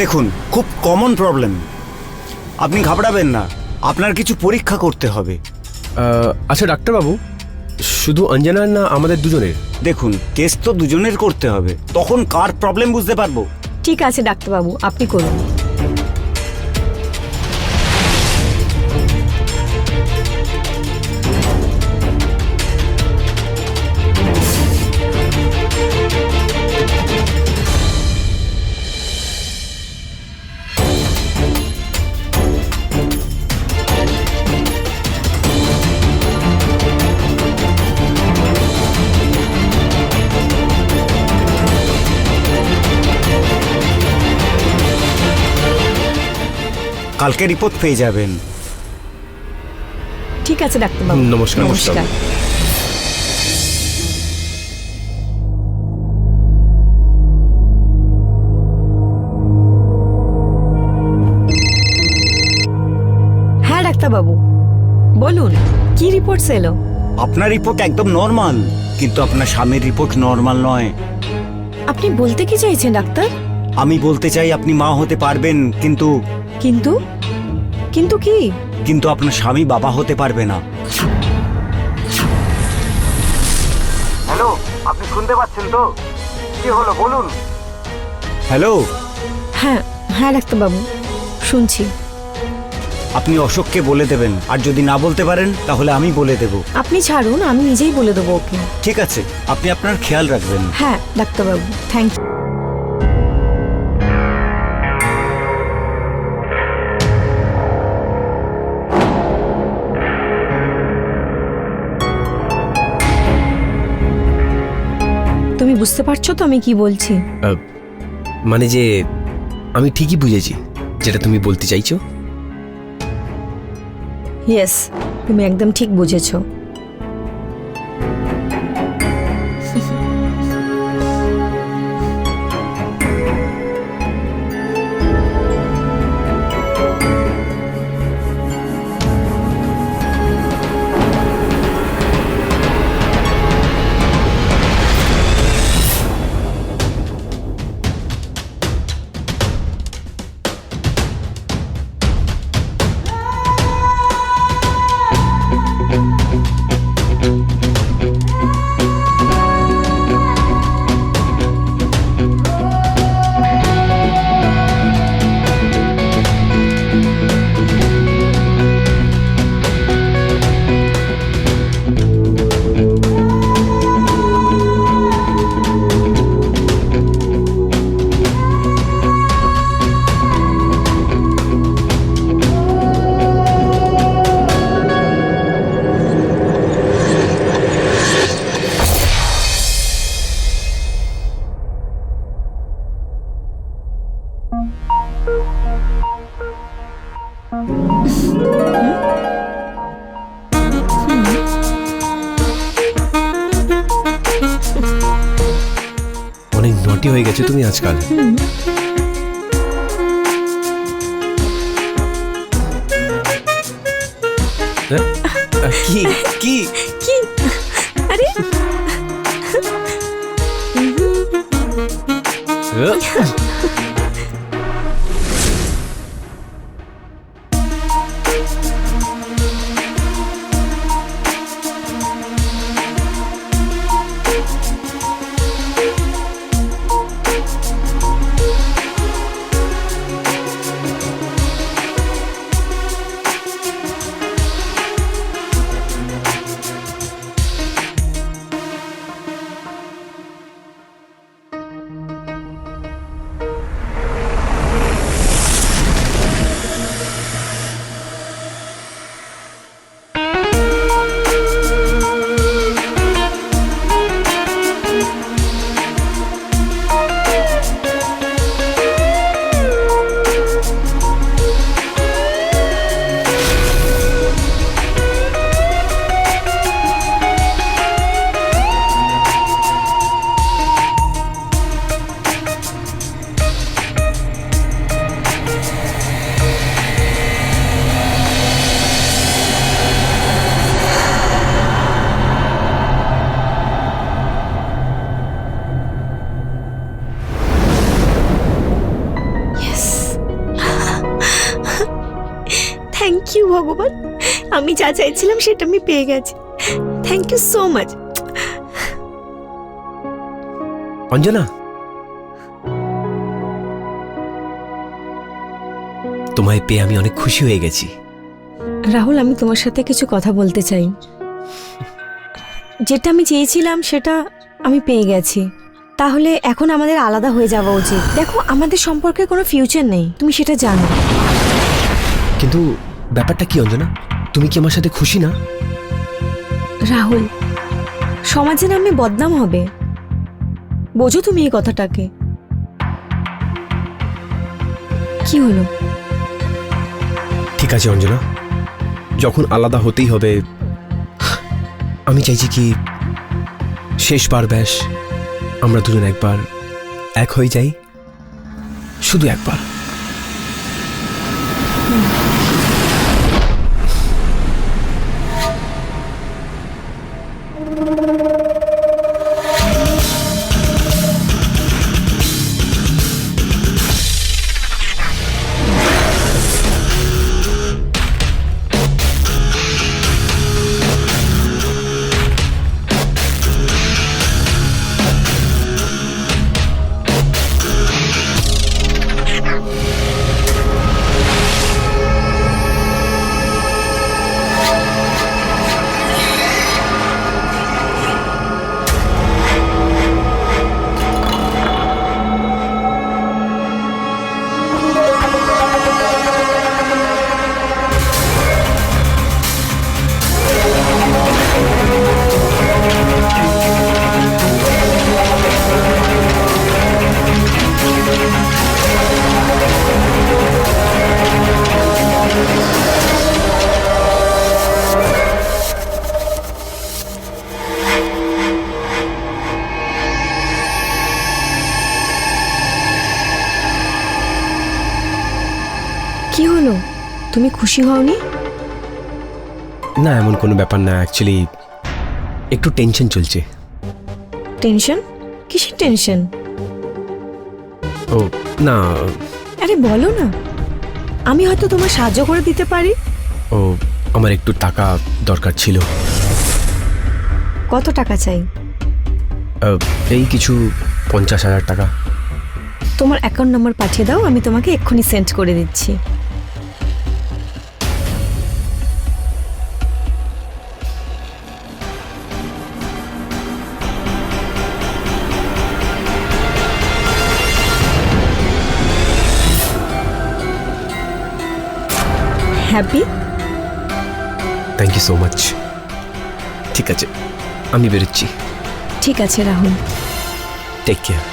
দেখুন খুব common problem আপনি ঘাবড়াবেন না আপনার কিছু পরীক্ষা করতে হবে। আচ্ছা ডাক্তারবাবু শুধু অঞ্জনার না আমাদের দুজনের? দেখুন কেস তো দুজনের করতে হবে তখন কার প্রবলেম বুঝতে পারব? ঠিক আছে ডাক্তারবাবু আপনি করুন। কালকে রিপোর্ট পেয়ে যাবেন। ঠিক আছে ডাক্তারবাবু। নমস্কার, নমস্কার। নমস্কার। হ্যাঁ ডাক্তারবাবু। বলুন কি রিপোর্টস এলো? আপনার রিপোর্ট একদম নর্মাল কিন্তু আপনার স্বামীর রিপোর্ট নর্মাল নয়। আপনি বলতে কি চাইছেন ডাক্তার? আমি বলতে চাই আপনি মা হতে পারবেন কিন্তু কিন্তু? কিন্তু কি? কিন্তু আপনার স্বামী বাবা হতে পারবে না। হ্যালো আপনি শুনতে পাচ্ছেন তো? কি হলো বলুন। হ্যালো? হ্যাঁ হ্যাঁ ডাক্তারবাবু শুনছি। আপনি অশোককে বলে দেবেন আর যদি না বলতে পারেন তাহলে আমি বলে দেব। আপনি ছাড়ুন আমি নিজেই বলে দেবো ওকে। ঠিক আছে আপনি আপনার খেয়াল রাখবেন। হ্যাঁ ডাক্তারবাবু থ্যাংক ইউ। বুঝতে পারছ তো আমি কি বলছি? মানে যে আমি ঠিকই বুঝেছি যেটা তুমি বলতে চাইছো? ইয়েস তুমি একদম ঠিক বুঝেছ। অনেক হয়ে গেছে তুমি আজকাল। হ্যাঁ? কি? কি? কি? আরে? আহ, ভগবান আমি যা চাইছিলাম সেটা আমি পেয়ে গেছি। Thank you so much Anjana. তোমায় পেয়ে আমি অনেক খুশি হয়ে গেছি। রাহুল আমি তোমার সাথে কিছু কথা বলতে চাই। যেটা আমি চেয়েছিলাম সেটা আমি পেয়ে গেছি। তাহলে এখন আমাদের আলাদা হয়ে যাওয়া উচিত। দেখো আমাদের সম্পর্কে কোনো ফিউচার নেই। তুমি সেটা জানো। কিন্তু ব্যাপারটা কি অঞ্জনা? তুমি কি আমার সাথে খুশি না? রাহুল সমাজে নামে বদনাম হবে। বোঝো তুমি এই কথাটাকে। কি হলো? ঠিক আছে অঞ্জনা। যখন আলাদা হতেই হবে আমি চাইছি কি শেষবার ব্যাস আমরা দুজন একবার এক হয়ে যাই শুধু একবার। কি হলো? তুমি খুশি হওনি? না এমন কোনো ব্যাপার না। অ্যাকচুয়ালি একটু টেনশন চলছে। টেনশন কিসের টেনশন ও না। আরে বলো না। আমি হয়তো তোমার সাহায্য করে দিতে পারি। ও আমার একটু টাকা দরকার ছিল। কত টাকা চাই? আহ, এই কিছু পঞ্চাশ হাজার টাকা। তোমার অ্যাকাউন্ট নাম্বার পাঠিয়ে দাও আমি তোমাকে এক্ষুনি সেন্ড করে দিচ্ছি। Happy thank you so much ঠিক আছে আমি বেরোচ্ছি ঠিক আছে রাহুল টেক কেয়ার